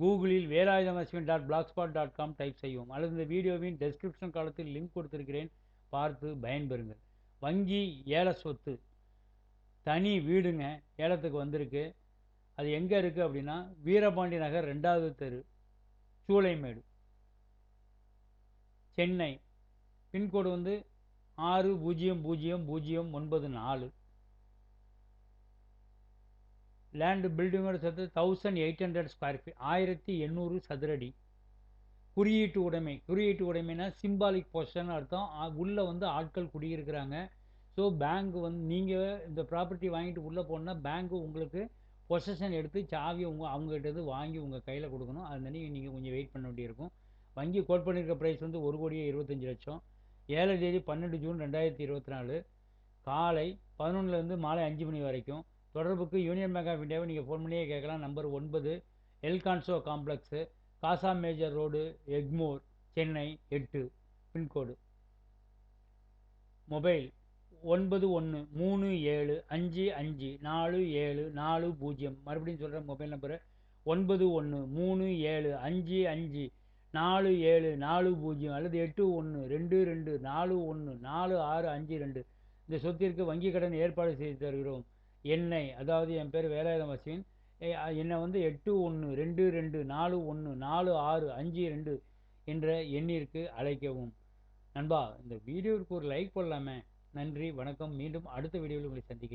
கூகுளில் Velayutham Ashwin dot blog spot dot com type செய்யவும். அல்லது இந்த வீடியோவின் டெஸ்கிரிப்ஷன் காலத்தில் லிங்க் கொடுத்திருக்கிறேன். பார்த்து பயன்பெறுங்கள். வங்கி ஏல சொத்து. தனி வீடுங்க. ஏலத்துக்கு வந்திருக்கு. அது எங்கே இருக்குது அப்படின்னா வீரபாண்டி நகர் ரெண்டாவது தெரு. சூளைமேடு. சென்னை. பின்கோடு வந்து ஆறு பூஜ்ஜியம் பூஜ்ஜியம் பூஜ்ஜியம் ஒன்பது நாலு. லேண்டு பில்டிங்கோட சேர்த்து thousand eight hundred square feet ஆயிரத்தி எண்ணூறு சதுரடி. குறியீட்டு உடைமை. குறியீட்டு உடைமைனா சிம்பாலிக் பொசிஷன் அர்த்தம். உள்ளே வந்து ஆட்கள் குடியிருக்கிறாங்க. ஸோ பேங்க் வந்து நீங்கள் இந்த ப்ராப்பர்ட்டி வாங்கிட்டு உள்ளே போனால் பேங்க் உங்களுக்கு பொசஷன் எடுத்து சாவி உங்கள் அவங்ககிட்ட வாங்கி உங்கள் கையில் கொடுக்கணும். அதனால நீங்கள் கொஞ்சம் வெயிட் பண்ண வேண்டியிருக்கும் வங்கி கோட் பண்ணியிருக்க ப்ரைஸ் வந்து ஒரு கோடியே இருபத்தஞ்சி லட்சம். ஏழு தேதி பன்னெண்டு ஜூன் ரெண்டாயிரத்தி இருபத்தி நாலு. காலை பதினொன்றுலேருந்து மாலை அஞ்சு மணி வரைக்கும். தொடர்புக்கு யூனியன் பேங்க் ஆஃப் இந்தியாவை நீங்கள் ஃபோன் பண்ணியே கேட்கலாம். நம்பர் ஒன்பது Elcanso complex Casa major road Egmore Chennai எட்டு பின்கோடு. மொபைல் ஒன்பது ஒன்று மூணு ஏழு அஞ்சு அஞ்சு நாலு ஏழு நாலு பூஜ்ஜியம். மறுபடியும் சொல்கிற மொபைல் நம்பரு ஒன்பது ஒன்று மூணு ஏழு அஞ்சு அஞ்சு நாலு ஏழு நாலு பூஜ்ஜியம் அல்லது எட்டு ஒன்று ரெண்டு ரெண்டு நாலு ஒன்று நாலு ஆறு அஞ்சு ரெண்டு. இந்த சொத்திற்கு வங்கி கடன் ஏற்பாடு செய்து தருகிறோம். என்னை அதாவது என் பேர் வேலாயுதம் அஸ்வின் என்னை வந்து எட்டு ஒன்று ரெண்டு ரெண்டு நாலு ஒன்று நாலு ஆறு அஞ்சு ரெண்டு என்ற எண்ணிற்கு அழைக்கவும். நண்பா இந்த வீடியோவுக்கு ஒரு லைக் போடலாமே. நன்றி வணக்கம். மீண்டும் அடுத்த வீடியோவில் உங்களை சந்திக்கிறேன்.